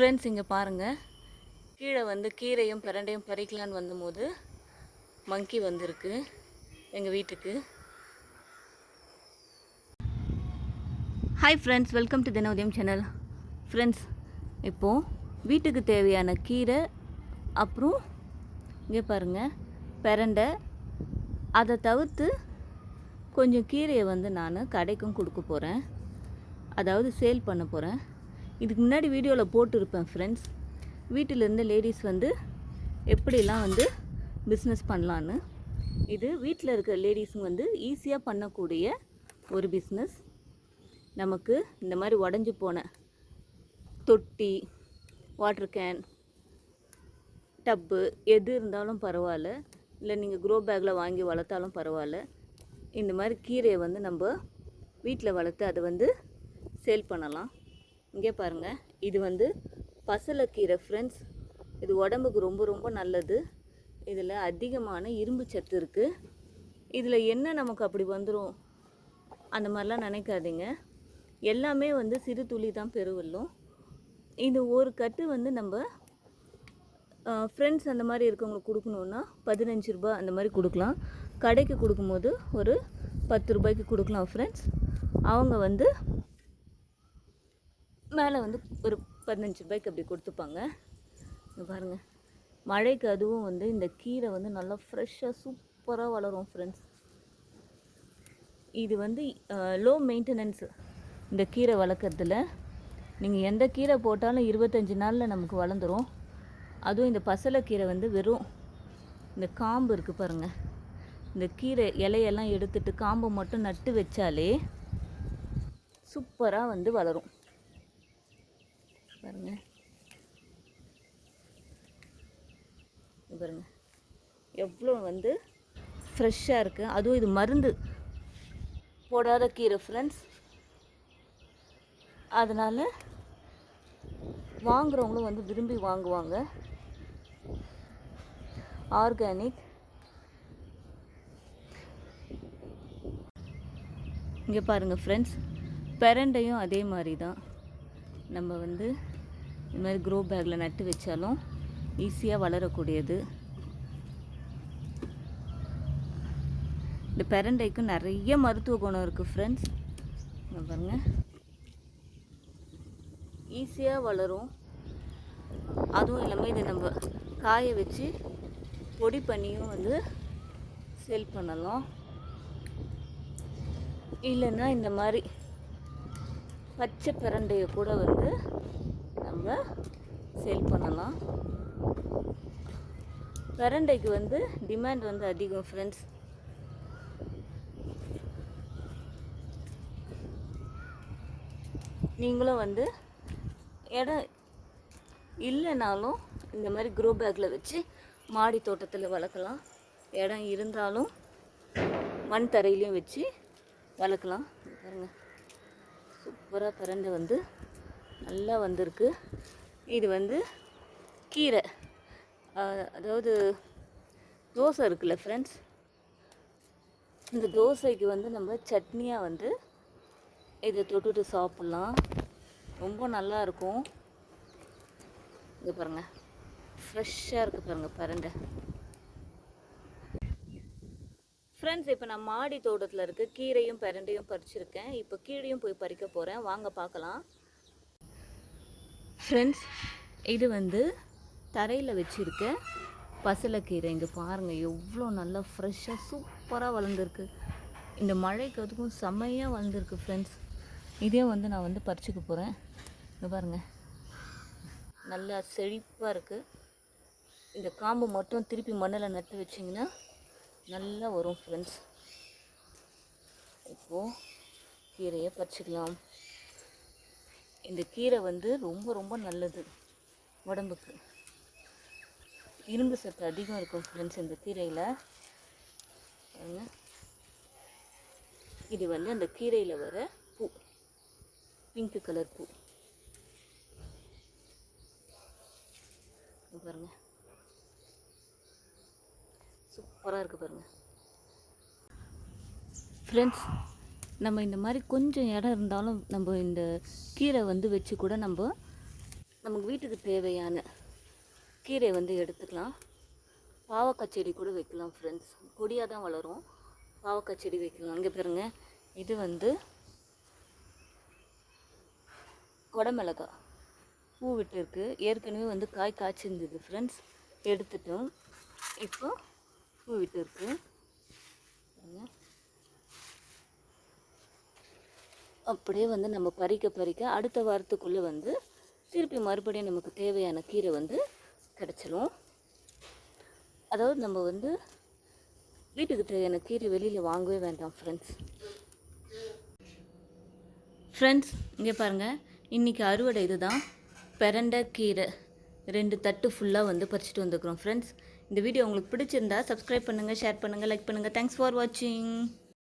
Friends இங்கே பாருங்கள் கீழே வந்து கீரையும் பிரண்டையும் பறிக்கலான்னு வந்தபோது மங்கி வந்திருக்கு எங்கள் வீட்டுக்கு. Hi friends welcome to Dinodayam channel friends இப்போது வீட்டுக்கு தேவையான கீரை அப்புறம் இங்கே பாருங்கள் பிரண்டை. அதை தவிர்த்து கொஞ்சம் கீரையை வந்து நான் கடைக்கும் கொடுக்க போகிறேன் அதாவது சேல் பண்ண போகிறேன் இதுக்கு முன்னாடி வீடியோவில் போட்டிருப்பேன் ஃப்ரெண்ட்ஸ் வீட்டில் இருந்த லேடிஸ் வந்து எப்படிலாம் வந்து பிஸ்னஸ் பண்ணலான்னு. இது வீட்டில் இருக்கிற லேடிஸுங்க வந்து ஈஸியாக பண்ணக்கூடிய ஒரு பிஸ்னஸ் நமக்கு இந்த மாதிரி உடஞ்சி போன தொட்டி வாட்டர் கேன் டப்பு எது இருந்தாலும் பரவாயில்ல. இல்லை நீங்கள் க்ரோ பேக்கில் வாங்கி வளர்த்தாலும் பரவாயில்ல. இந்த மாதிரி கீரையை வந்து நம்ம வீட்டில் வளர்த்து அதை வந்து சேல் பண்ணலாம். இங்கே பாருங்கள் இது வந்து பசலக்கீரை ஃப்ரெண்ட்ஸ் இது உடம்புக்கு ரொம்ப ரொம்ப நல்லது. இதில் அதிகமான இரும்பு சத்து இருக்குது இதில் என்ன நமக்கு அப்படி வந்துடும் அந்த மாதிரிலாம் நினைக்காதீங்க. எல்லாமே வந்து சிறு துளி தான் பெருவெல்லும். இது ஒரு கட்டு வந்து நம்ம ஃப்ரெண்ட்ஸ் அந்த மாதிரி இருக்கவங்களுக்கு கொடுக்கணுன்னா பதினஞ்சு ரூபாய் அந்த மாதிரி கொடுக்கலாம். கடைக்கு கொடுக்கும்போது ஒரு பத்து ரூபாய்க்கு கொடுக்கலாம் ஃப்ரெண்ட்ஸ் அவங்க வந்து மேலே வந்து ஒரு பதினஞ்சு ரூபாய்க்கு அப்படி கொடுத்துப்பாங்க. இங்கே பாருங்கள் மழைக்கு அதுவும் வந்து இந்த கீரை வந்து நல்லா ஃப்ரெஷ்ஷாக சூப்பராக வளரும் ஃப்ரெண்ட்ஸ் இது வந்து லோ மெயின்டெனன்ஸு இந்த கீரை வளர்க்குறதுல. நீங்கள் எந்த கீரை போட்டாலும் இருபத்தஞ்சி நாளில் நமக்கு வளர்ந்துரும். அதுவும் இந்த பசலைக்கீரை வந்து வெறும் இந்த காம்பு இருக்குது பாருங்கள் இந்த கீரை இலையெல்லாம் எடுத்துட்டு காம்பை மட்டும் நட்டு வச்சாலே சூப்பராக வந்து வளரும். பாருங்க. பாருங்க. எவ்வளோ வந்து ஃப்ரெஷ்ஷாக இருக்குது அதுவும் இது மருந்து போடாத கீரை ஃப்ரெண்ட்ஸ் அதனால் வாங்குறவங்களும் வந்து விரும்பி வாங்குவாங்க. ஆர்கானிக் இங்கே பாருங்கள் ஃப்ரெண்ட்ஸ் பெரண்டையும் அதே மாதிரி தான். நம்ம வந்து இது மாதிரி க்ரோ பேக்கில் நட்டு வச்சாலும் ஈஸியாக வளரக்கூடியது. இந்த பெரண்டைக்கும் நிறைய மருத்துவ குணம் இருக்குது ஃப்ரெண்ட்ஸ் இங்கே பாருங்கள் ஈஸியாக வளரும். அதுவும் இல்லாமல் இதை நம்ம காய வச்சு பொடி பண்ணியும் வந்து சேல் பண்ணலாம். இல்லைன்னா இந்த மாதிரி பச்சை பிரண்டையை கூட வந்து நம்ம சேல் பண்ணலாம். வரண்டைக்கு வந்து டிமாண்ட் வந்து அதிகம் ஃப்ரெண்ட்ஸ் நீங்களும் வந்து இடம் இல்லைனாலும் இந்த மாதிரி க்ரோ பேக்கில் வச்சு மாடி தோட்டத்தில் வளர்க்கலாம். இடம் இருந்தாலும் மண் தரையிலையும் வச்சு வளர்க்கலாம். பாருங்கள் சூப்பராக பிரண்டை வந்து நல்லா வந்திருக்கு. இது வந்து கீரை. அதாவது தோசை இருக்குல்ல ஃப்ரெண்ட்ஸ் இந்த தோசைக்கு வந்து நம்ம சட்னியாக வந்து இதை தொட்டுட்டு சாப்பிட்லாம். ரொம்ப நல்லா இருக்கும். இங்கே பாருங்கள் ஃப்ரெஷ்ஷாக இருக்குது பாருங்கள் பரண்டை. ஃப்ரெண்ட்ஸ் இப்போ நான் மாடி தோட்டத்தில் இருக்க கீரையும் பரண்டையும் பறிச்சிருக்கேன். இப்போ கீரையும் போய் பறிக்க போகிறேன் வாங்க பார்க்கலாம். ஃப்ரெண்ட்ஸ் இது வந்து தரையில் வச்சுருக்க பசலைக்கீரை. இங்கே பாருங்கள் எவ்வளோ நல்லா ஃப்ரெஷ்ஷாக சூப்பராக வளர்ந்துருக்கு. இந்த மழைக்கு அதுக்கும் செம்மையாக வளர்ந்துருக்கு ஃப்ரெண்ட்ஸ் இதே வந்து நான் வந்து பறிச்சுக்க போகிறேன் இங்கே பாருங்கள் நல்லா செழிப்பாக இருக்குது இந்த காம்பு மட்டும் திருப்பி மண்ணில் நட்டு வச்சிங்கன்னா நல்லா வரும் ஃப்ரெண்ட்ஸ் இப்போது கீரையை பறிச்சுக்கலாம். இந்த கீரை வந்து ரொம்ப ரொம்ப நல்லது உடம்புக்கு. இரும்பு சத்து அதிகம் இருக்கும் ஃப்ரெண்ட்ஸ் இந்த கீரையில். பாருங்க. இது வந்து அந்த கீரையில் வர பூ. பிங்க் கலர் பூ. இங்க பாருங்க. சூப்பராக இருக்குது பாருங்க. ஃப்ரெண்ட்ஸ் நம்ம இந்த மாதிரி கொஞ்சம் இடம் இருந்தாலும் நம்ம இந்த கீரை வந்து வச்சு கூட நம்ம நமக்கு வீட்டுக்கு தேவையான கீரை வந்து எடுத்துக்கலாம். பாவக்காய் செடி கூட வைக்கலாம் ஃப்ரெண்ட்ஸ் கொடியாக தான் வளரும். பாவக்காய் செடி வைக்கலாம். அங்கே பாருங்க. இது வந்து குடமிளகா. பூ விட்டுருக்கு. ஏற்கனவே வந்து காய் காய்ச்சிருந்தது ஃப்ரெண்ட்ஸ் எடுத்துட்டோம். இப்போ பூ விட்டுருக்கு பாருங்க. அப்படியே வந்து நம்ம பறிக்க பறிக்க அடுத்த வாரத்துக்குள்ளே வந்து திருப்பி மறுபடியும் நமக்கு தேவையான கீரை வந்து கிடச்சிரும். அதாவது நம்ம வந்து வீட்டுக்கு தேவையான கீரை வெளியில் வாங்கவே வேண்டாம் ஃப்ரெண்ட்ஸ் ஃப்ரெண்ட்ஸ் இங்கே பாருங்கள் இன்றைக்கி அறுவடை இதுதான். பெரண்டை கீரை. ரெண்டு தட்டு ஃபுல்லாக வந்து பறிச்சுட்டு வந்துக்கிறோம் ஃப்ரெண்ட்ஸ் இந்த வீடியோ உங்களுக்கு பிடிச்சிருந்தா சப்ஸ்கிரைப் பண்ணுங்கள் ஷேர் பண்ணுங்கள் லைக் பண்ணுங்கள் தேங்க்ஸ் ஃபார் வாட்சிங்